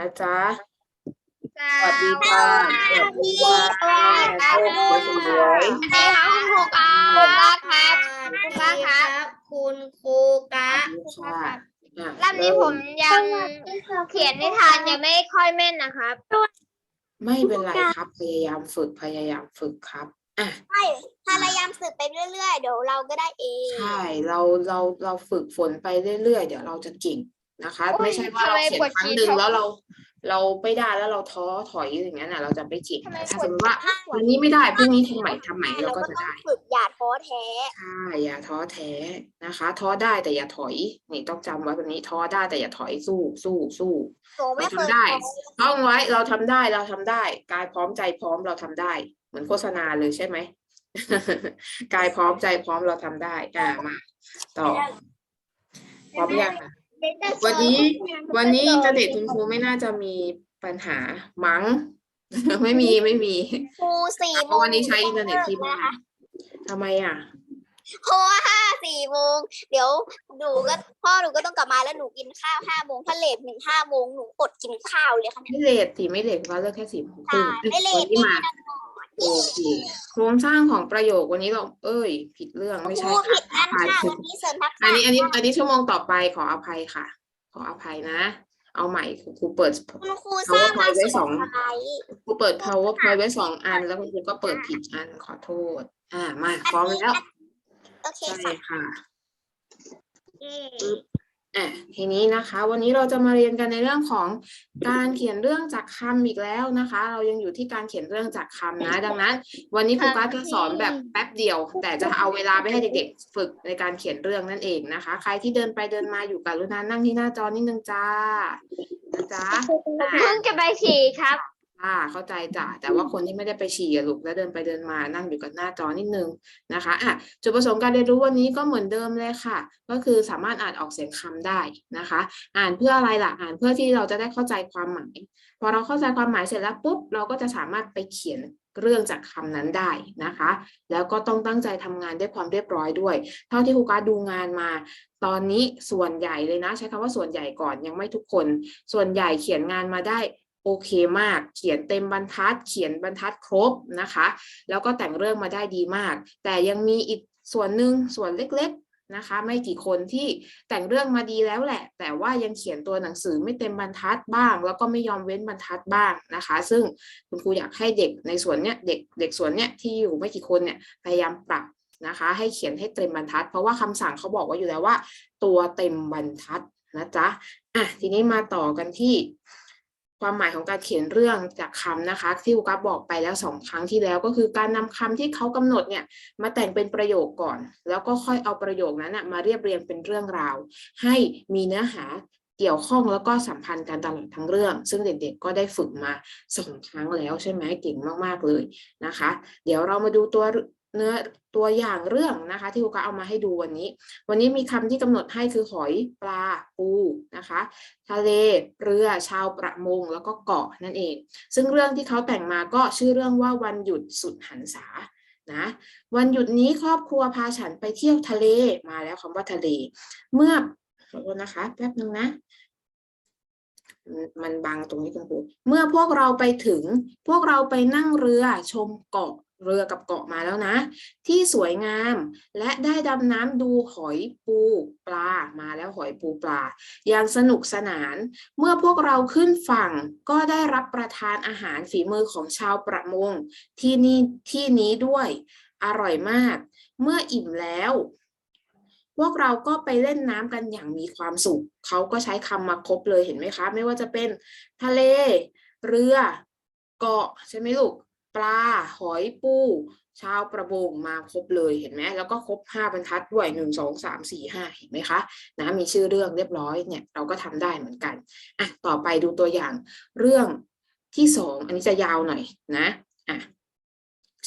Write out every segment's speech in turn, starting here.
นะจ๊ะ สวัสดีค่ะสวัสดีค่ะโชคสวยสวัสดีครับคุณครูครับครับคุณป้าครับคุณครูกะๆค่ะอะรอบนี้ผมยังเขียนนิทานยังไม่ค่อยแม่นนะครับ ไม่เป็นไรครับ พยายามฝึก พยายามฝึกครับ อะ ใช่ถ้าพยายามสืบไปเรื่อยๆ เดี๋ยวเราก็ได้เอง ใช่ เรา เรา เราฝึกฝนไปเรื่อยๆ เดี๋ยวเราจะเก่ง นะคะโอ้ยไม่ใช่ว่าเราทำไมเขียนปวดครั้งฉี่หนึ่งท้องแล้วเราเราไม่ได้แล้วเราท้อถอยอย่างนั้นน่ะเราจะไม่เก่งทำไมถ้าปวสดมมติว่าถ้าวันนี้ไม่ได้พรุ่งนี้ทำใหม่ทำใหม่เราก็เราก็จะต้องได้ฝึกอย่าท้อแท้ใช่อย่าท้อแท้นะคะ ท้อได้แต่อย่าถอย นี่ต้องจำไว้แบบนี้ท้อได้แต่อย่าถอยสู้สู้สู้หนูไม่เคยเราทำได้ท้อท่องไว้เราทำได้เราทำได้ กายพร้อมใจพร้อมเราทำได้ เหมือนโฆษณาเลยใช่ไหมกายพร้อมใจพร้อมเราทำได้อ่ามาต่อพร้อมยังอะ วันนี้วันนี้อินเทอร์เน็ตคุณครูไม่น่าจะมีปัญหามั้ง ไม่มีไม่มีครูสี่เพโมราะงวันนี้ใช้อินเทอร์เน็ตที่บ้านทำไมอะ เพราะว่าห้าสี่โมงเดี๋ยวหนูก็พ่อหนูก็ต้องกลับมาแล้วหนูกินข้าวห้าโมงถ้าเลทหนึ่งห้าโมงหนูอดกินข้าวเลยค่ะเนี่ยไม่เลทสิไม่เลทว่าเลิกแค่สี่โมงครึ่งไม่เลทวันนี้มา โอเคโครงสร้างของประโยควันนี้เราเอ้ย ผิดเรื่องไม่คใช่รูผิดอันค่ะค่ะวันนี้เสริมทักษะอันนี้อันนี้อันนี้ชั่วโมงต่อไปขออภัยค่ะ ขออภัยนะ เอาใหม่ครูเปิด คุณครูสร้างมา PowerPoint ไว้สสอองงไลน์ครูเปิด powerpoint ไว้สองอัน แล้วคุณครูก็เปิดผิดอันขอโทษ อ่ามาพร้อมแล้วโอเคใช่ค่ะค่ะ อะทีนี้นะคะ วันนี้เราจะมาเรียนกันในเรื่องของการเขียนเรื่องจากคำอีกแล้วนะคะ เรายังอยู่ที่การเขียนเรื่องจากคำนะ ดังนั้น วันนี้ครูก็จะสอนแบบแป๊บเดียว แต่จะเอาเวลาไปให้เด็กๆ ฝึกในการเขียนเรื่องนั่นเองนะคะ ใครที่เดินไปเดินมาอยู่กับรุณานั่งที่หน้าจอนิดนึงจ้านะจ๊ะเพิ่งจะไปฉี่ครับ่าเข้าใจจ้ะแต่ว่าคนที่ไม่ได้ไปฉี่ลูกแล้วเดินไปเดินมานั่งอยู่กับหน้าจอนิดนึงนะคะอะจุดประสงค์การเรียนรู้วันนี้ก็เหมือนเดิมเลยค่ะ ก็คือสามารถอ่านออกเสียงคำได้นะคะ อ่านเพื่ออะไรล่ะอ่านเพื่อที่เราจะได้เข้าใจความหมายพอเราเข้าใจความหมายเสร็จแล้วปุ๊บเราก็จะสามารถไปเขียนเรื่องจากคำนั้นได้นะคะ แล้วก็ต้องตั้งใจทำงานด้วยความเรียบร้อยด้วย เท่าที่ครูการดูงานมา ตอนนี้ส่วนใหญ่เลยนะ ใช้คำว่าส่วนใหญ่ก่อนยังไม่ทุกคน ส่วนใหญ่เขียนงานมาได้ โอเคมาก เขียนเต็มบรรทัด เขียนบรรทัดครบนะคะ แล้วก็แต่งเรื่องมาได้ดีมาก แต่ยังมีอีกส่วนหนึ่งส่วนเล็กๆนะคะ ไม่กี่คนที่แต่งเรื่องมาดีแล้วแหละ แต่ว่ายังเขียนตัวหนังสือไม่เต็มบรรทัดบ้าง แล้วก็ไม่ยอมเว้นบรรทัดบ้างนะคะ ซึ่งคุณครูอยากให้เด็กในส่วนเนี้ยเด็กเด็กส่วนเนี้ยที่อยู่ไม่กี่คนเนี่ยพยายามปรับนะคะ ให้เขียนให้เต็มบรรทัด เพราะว่าคำสั่งเขาบอกไว่าอยู่แล้วว่า ตัวเต็มบรรทัดนะจ๊ะอะทีนี้มาต่อกันที่ ความหมายของการเขียนเรื่องจากคำนะคะ ที่ครูกัฟบอกไปแล้วสองครั้งที่แล้ว ก็คือการนำคำที่เขากำหนดเนี่ยมาแต่งเป็นประโยคก่อน แล้วก็ค่อยเอาประโยคนั้นมาเรียบเรียงเป็นเรื่องราว ให้มีเนื้อหาเกี่ยวข้องแล้วก็สัมพันธ์กันตลอดทั้งเรื่อง ซึ่งเด็กๆก็ได้ฝึกมาสองครั้งแล้วใช่ไหมเก่งมากๆเลยนะคะ เดี๋ยวเรามาดูตัว เนื้อตัวอย่างเรื่องนะคะ ที่ครูกัฟเอามาให้ดูวันนี้ วันนี้มีคำที่กำหนดให้คือหอยปลาปูนะคะ ทะเลเรือชาวประมงแล้วก็เกาะนั่นเอง ซึ่งเรื่องที่เขาแต่งมาก็ชื่อเรื่องว่าวันหยุดสุดหันษานะวันหยุดนี้ครอบครัวพาฉันไปเที่ยวทะเลมาแล้วคำว่าทะเล เมื่อขอโทษนะคะแป๊บนึงนะมันมันบังตรงนี้คุณครูเมื่อพวกเราไปถึงพวกเราไปนั่งเรือชมเกาะ เรือกับเกาะมาแล้วนะ ที่สวยงามและได้ดำน้ำดูหอยปูปลามาแล้วหอยปูปลา อย่างสนุกสนาน เมื่อพวกเราขึ้นฝั่งก็ได้รับประทานอาหารฝีมือของชาวประมงที่นี่ที่นี้ด้วย อร่อยมาก เมื่ออิ่มแล้ว พวกเราก็ไปเล่นน้ำกันอย่างมีความสุข เขาก็ใช้คำมาครบเลยเห็นไหมคะ ไม่ว่าจะเป็นทะเล เรือ เกาะใช่ไหมลูก ปลาหอยปู ชาวประมงมาครบเลยเห็นไหมแล้วก็ครบห้าบรรทัดด้วยหนึ่งสองสามสี่ห้าเห็นไหมคะนะมีชื่อเรื่องเรียบร้อยเนี่ยเราก็ทำได้เหมือนกันอะต่อไปดูตัวอย่างเรื่องที่สองอันนี้จะยาวหน่อยนะอะ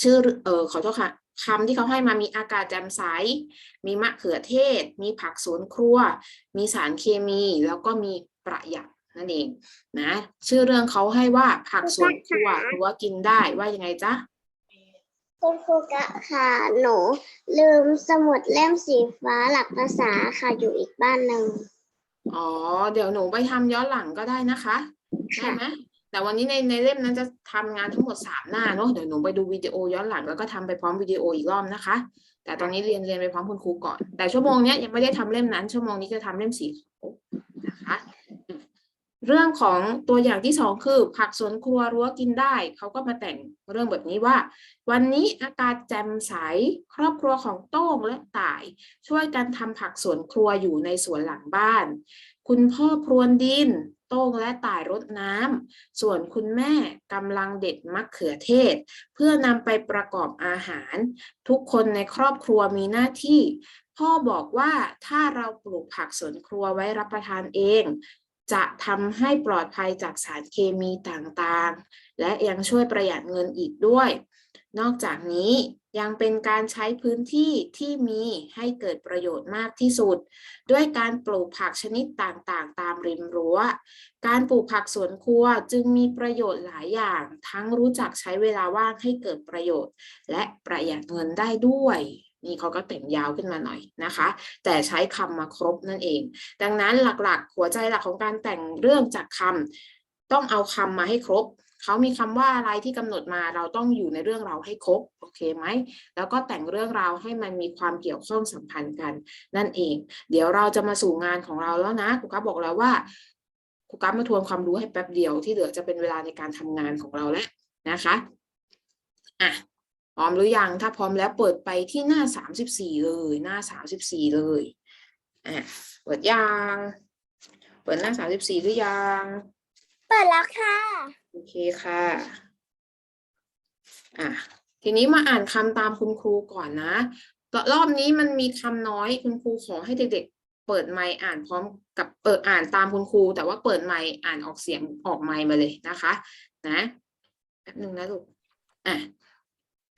ชื่อเออขอโทษค่ะคำที่เขาให้มามีอากาศแจ่มใส มีมะเขือเทศ มีผักสวนครัว มีสารเคมี แล้วก็มีประหยัด นั่นเองนะชื่อเรื่องเขาให้ว่าผักสวนครัวหรือว่ากินได้ว่ายังไงจ๊ะคุณครูกะค่ะหนูลืมสมุดเล่มสีฟ้าหลักภาษาค่ะอยู่อีกบ้านหนึ่งอ๋อเดี๋ยวหนูไปทำย้อนหลังก็ได้นะคะใช่ไหมแต่วันนี้ในในเล่มนั้นจะทำงานทั้งหมดสามหน้าเนาะเดี๋ยวหนูไปดูวิดีโอย้อนหลังแล้วก็ทำไปพร้อมวิดีโออีกรอบนะคะ แต่ตอนนี้เรียนเรียนไปพร้อมคุณครูก่อน แต่ชั่วโมงเนี้ยยังไม่ได้ทำเล่มนั้น ชั่วโมงนี้จะทำเล่มสีขาวนะคะอืม เรื่องของตัวอย่างที่สองคือ ผักสวนครัวรั้วกินได้ เขาก็มาแต่งเรื่องแบบนี้ว่า วันนี้อากาศแจ่มใสครอบครัวของโต้งและต่าย ช่วยกันทำผักสวนครัวอยู่ในสวนหลังบ้าน คุณพ่อพรวนดิน โต้งและต่ายรดน้ำส่วนคุณแม่กำลังเด็ดมะเขือเทศ เพื่อนำไปประกอบอาหาร ทุกคนในครอบครัวมีหน้าที่พ่อบอกว่าถ้าเราปลูกผักสวนครัวไว้รับประทานเอง จะทำให้ปลอดภัยจากสารเคมีต่างๆ และยังช่วยประหยัดเงินอีกด้วย นอกจากนี้ยังเป็นการใช้พื้นที่ที่มีให้เกิดประโยชน์มากที่สุด ด้วยการปลูกผักชนิดต่างๆ ตามริมรั้ว การปลูกผักสวนครัวจึงมีประโยชน์หลายอย่าง ทั้งรู้จักใช้เวลาว่างให้เกิดประโยชน์ และประหยัดเงินได้ด้วย นี่เขาก็แต่งยาวขึ้นมาหน่อยนะคะ แต่ใช้คำมาครบนั่นเอง ดังนั้นหลักๆ หัวใจหลักของการแต่งเรื่องจากคำต้องเอาคำมาให้ครบเขามีคำว่าอะไรที่กำหนดมาเราต้องอยู่ในเรื่องเราให้ครบโอเคไหมแล้วก็แต่งเรื่องราวให้มันมีความเกี่ยวข้องสัมพันธ์กัน นั่นเอง เดี๋ยวเราจะมาสู่งานของเราแล้วนะครูกับอกแล้วว่าครูกัมาทวนความรู้ให้แป๊บเดียวที่เหลือจะเป็นเวลาในการทำงานของเราแล้วนะคะอะ พร้อมหรือยัง ถ้าพร้อมแล้วเปิดไปที่หน้าสามสิบสี่เลย หน้าสามสิบสี่เลยอะเปิดยัง เปิดหน้าสามสิบสี่หรือยัง เปิดแล้วค่ะ โอเคค่ะอะทีนี้มาอ่านคำตามคุณครูก่อนนะรรอบนี้มันมีคำน้อยคุณครูขอให้เด็กๆ เปิดไมค์อ่านพร้อมกับเปิดอ่านตามคุณครู แต่ว่าเปิดไมค์อ่านออกเสียงออกไมค์มาเลยนะคะ นะแป๊บนึงนะลูกอะ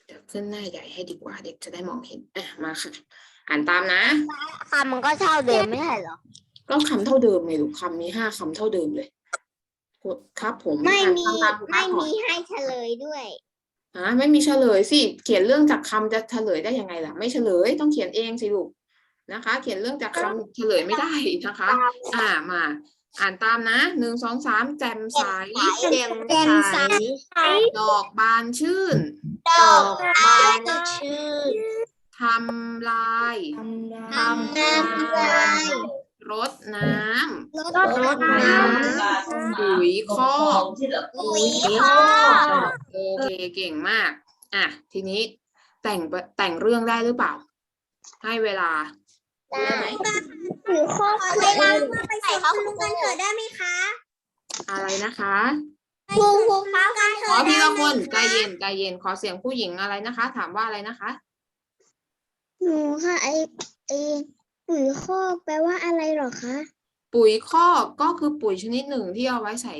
เดี๋ยวขึ้นหน้าใหญ่ให้ดีกว่าเด็กจะได้มองเห็นอะมาค่ะ อ่านตามนะ คำมันก็เท่าเดิมไม่ใช่เหรอ ก็คำเท่าเดิมเลยลูกคำมีห้าคำเท่าเดิมเลยครับผมไม่อ่านมีคำตาครูไม่ก่อนมีให้เฉลยด้วย ฮะไม่มีเฉลยสิเขียนเรื่องจากคำจะเฉลยได้ยังไงล่ะ ไม่เฉลยต้องเขียนเองสิลูกนะคะ เขียนเรื่องจากคำเฉลยไม่ได้นะคะ อ่ามา อ่านตามนะหนึ่งสองสามแจ่มใสแจ่มใส ดอกบานชื่น ดอกไม้ชื่อทำลายทำน้ำลายรดน้รดน้ำปุ๋ยคอกำปุ๋ยคอกโอเคเก่งมาก อะ ทีนี้แต่งแต่งเรื่องได้หรือเปล่า ให้เวลาได้ ไหมปุ๋ยคอกเวลาไปใส่เขาคุณกันเถอะได้ไหมคะอะไรนะคะครูครูคะกันเถขออะทีละคนใจเย็นใจเย็นขอเสียงผู้หญิงอะไรนะคะ ถามว่าอะไรนะคะ หนูค่ะไอไอปุ๋ยคอกแปลว่าอะไรหรอคะปุ๋ยคอกก็คือปุ๋ยชนิดหนึ่งที่เอาไว้ใส่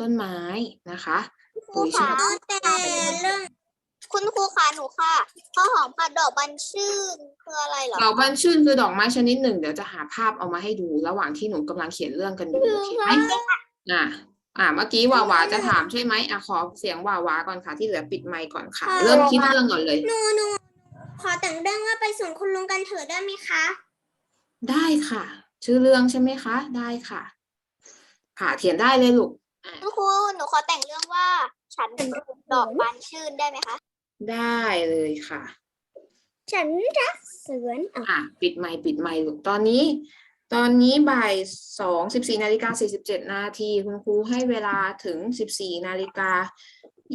ต้นไม้นะคะปุ๋ยชนิดแต่เรื่อง คุณครูคะหนูค่ะข้าวหอมผัดดอกบันชื่นคืออะไรเหรอดอกบานชื่นคือดอกไม้ชนิดหนึ่งเดี๋ยวจะหาภาพเอามาให้ดูระหว่างที่หนูกำลังเขียนเรื่องกันอยู่โอเคไหมอะอะเมื่อกี้วาวาจะถามใช่ไหมอะขอเสียงวาวาก่อนค่ะที่เหลือปิดไมค์ก่อนค่ะ เริ่มคิดเรื่องก่อนเลย หนูหนูขอแต่งเรื่องว่าไปส่งคุณลุงกันเถอะได้ไหมคะ ได้ค่ะ ชื่อเรื่องใช่ไหมคะ ได้ค่ะ ค่ะเขียนได้เลยลูกคุณครูหนูขอแต่งเรื่องว่า ฉันปลูกดอกบานชื่นได้ไหมคะ ได้เลยค่ะ ฉันรักสวนอะปิดไมค์ปิดไมค์ลูกตอนนี้ ตอนนี้บ่ายสองสิบสี่นาฬิกาสี่สิบเจ็ดนาทีคุณครูให้เวลาถึงสิบสี่นาฬิกา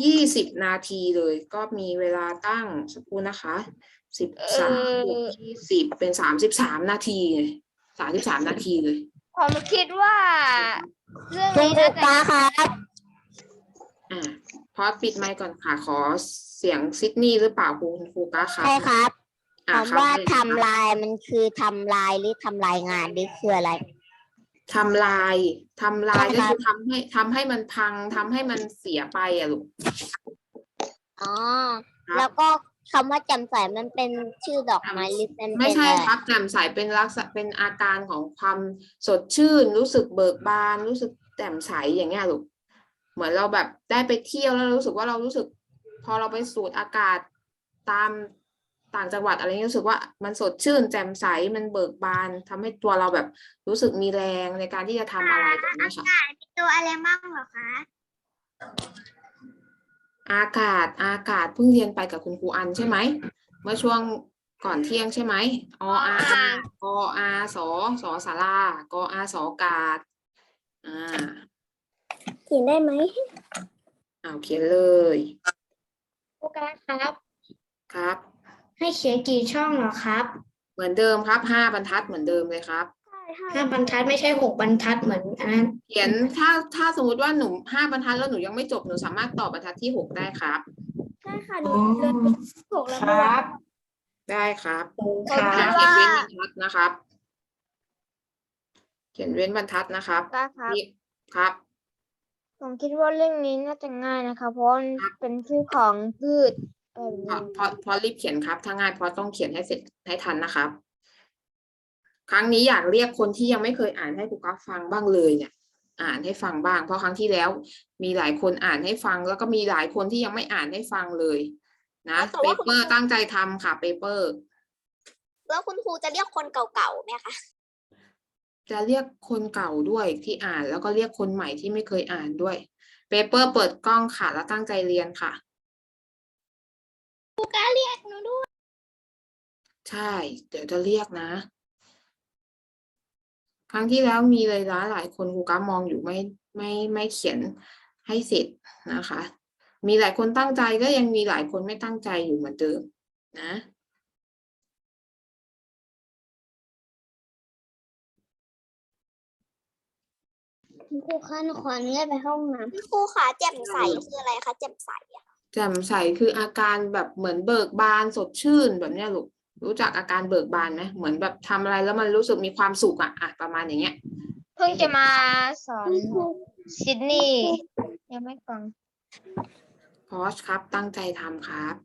ยี่สิบนาทีเลย ก็มีเวลาตั้งสักครู่นะคะสิบสามบวกยี่สิบเป็นสามสิบสามนาทีสามสิบสามนาทีเลย ผมคิดว่า เรื่องนี้น่าจะครับ อะ พอปิดไมค์ก่อนค่ะ ขอเสียงซิดนีย์หรือเปล่าคุณครูก้าคะใช่ครับอะคำว่าครับทำลายมันคือทำลายหรือทำลายงานหรือคืออะไร ทำลายทำลายใช่ก็ครับคือทำให้ทำให้มันพังทำให้มันเสียไปอะลูก อ๋อ ครับ แล้วก็คำว่าจำใสมันเป็นชื่อดอกไม้หรือเป็นไม่ใช่เป็นอะครับแจ่มใสเป็นลักษณะเป็นอาการของความสดชื่น รู้สึกเบิกบาน รู้สึกแจ่มใสอย่างเงี้ยลูก เหมือนเราแบบได้ไปเที่ยวแล้วรู้สึกว่าเรารู้สึก พอเราไปสูดอากาศตามต่างจังหวัดอะไรเงี้ยรู้สึกว่ามันสดชื่นแจ่มใสมันเบิกบานทำให้ตัวเราแบบรู้สึกมีแรงในการที่จะทำอะไรแบบนี้ค่ะตัวอะไรบ้างเหรอคะอากาศอากาศเพิ่งเรียนไปกับคุณครูอันใช่ไหมเมื่อช่วงก่อนเที่ยงใช่ไหมออากอาสอสอสารากออาสอกาศอ่า เขียนได้ไหมเอาเขียนเลยครูการครับ ครับ ให้เขียนกี่ช่องเหรอครับเหมือนเดิมครับห้าบรรทัดเหมือนเดิมเลยครับห้าบรรทัดไม่ใช่หกบรรทัดเหมือนอันนั้นเขียนถ้าถ้าสมมติว่าหนูห้าบรรทัดแล้วหนูยังไม่จบหนูสามารถต่อบรรทัดที่หกได้ครับ ใช่ค่ะหนูเรียนถูกแล้วครับได้ครับครัอ่าบเขียนเว้นบรรทัดนะครับ เขียนเว้นบรรทัดนะครับได้ครับนี่ครับ ผมคิดว่าเรื่องนี้น่าจะง่ายนะคะ เพราะมันครับเป็นชื่อของพืชเออพอพอพอรีบเขียนครับถ้าง่ายพอต้องเขียนให้เสร็จให้ทันนะครับ ครั้งนี้อยากเรียกคนที่ยังไม่เคยอ่านให้ครูกัฟฟังบ้างเลยเนี่ย อ่านให้ฟังบ้าง เพราะครั้งที่แล้ว มีหลายคนอ่านให้ฟัง แล้วก็มีหลายคนที่ยังไม่อ่านให้ฟังเลยนะเปเปอร์ตั้งใจทำค่ะเปเปอร์ แล้วคุณครูจะเรียกคนเก่าๆไหมคะ จะเรียกคนเก่าด้วยที่อ่าน แล้วก็เรียกคนใหม่ที่ไม่เคยอ่านด้วยเปเปอร์เปิดกล้องค่ะ แล้วตั้งใจเรียนค่ะครูการเรียกหนูด้วย ใช่ เดี๋ยวจะเรียกนะ ครั้งที่แล้วมีเลยนะหลายคนครูก้ามองอยู่ไม่ไม่ไม่เขียนให้เสร็จนะคะ มีหลายคนตั้งใจก็ยังมีหลายคนไม่ตั้งใจอยู่เหมือนเดิมนะ คุณครูคะหนูขออนุญาตไปห้องน้ำ คุณครูคะแจ่มใสคืออะไรคะแจ่มใสอะแจ่มใสคืออาการแบบเหมือนเบิกบานสดชื่นแบบเนี้ยลูกรู้จักอาการเบิกบานไหมเหมือนแบบทำอะไรแล้วมันรู้สึกมีความสุขอะอะประมาณอย่างเงี้ย เพิ่งจะมาสอนซิดนีย์ยังไม่ฟังพอชครับ ตั้งใจทำครับ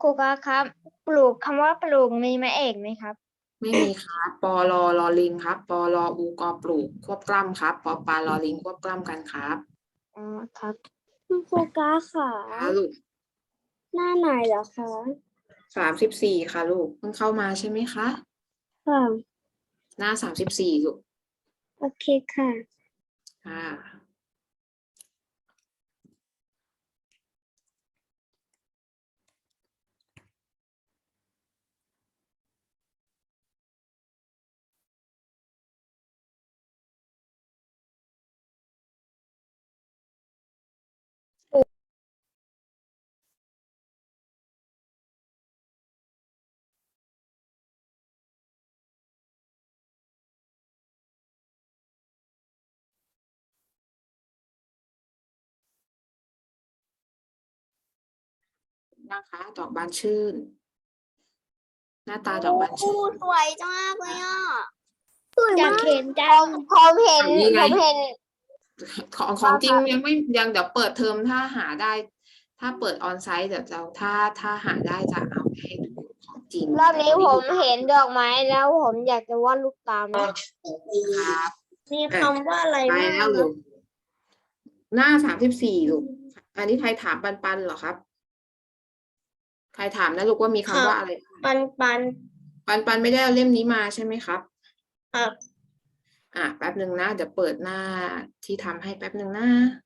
ครูคะครับ ปลูกคำว่าปลูกมีไหมเอกไหมครับ ไม่มีครับปอลอลอลิงครับปอลออูกอปลูก ควบกล้ำครับปอปลาลอลิงควบกล้ำกันครับอ๋อครับคุณครูกาค่ะ ค่ะลูกหน้าไหนเหรอคะสามสิบสี่ค่ะลูกเพิ่งเข้ามาใช่ไหมคะ ค่ะหน้าสามสิบสี่ลูก โอเคค่ะ ค่ะ นะคะ ดอกบานชื่น หน้าตาดอกบานชื่น สวยจังมากเลยอะอยากเขียนจังผมเห็นนี่ไง ผมเห็น ของของจริงยังไม่ยังเดี๋ยวเปิดเทอมถ้าหาได้ ถ้าเปิดออนไซต์เดี๋ยวจะถ้าถ้าหาได้จะเอาไปให้ดูของจริงรอบนี้ผมเห็นดอกไม้แล้วผมอยากจะวาดลูกตามนะครับ มีคำว่าอะไรไปบ้างแล้วลูกหน้าสามสิบสี่ลูก อันนี้ใครถามปันปันเหรอครับ ใครถามนะลูกว่ามีคำว่าอะไร ปันปันปันปันไม่ได้เอาเล่มนี้มาใช่ไหมครับ ครับ อะแป๊บหนึ่งนะ เดี๋ยวเปิดหน้าที่ทำให้แป๊บหนึ่งนะค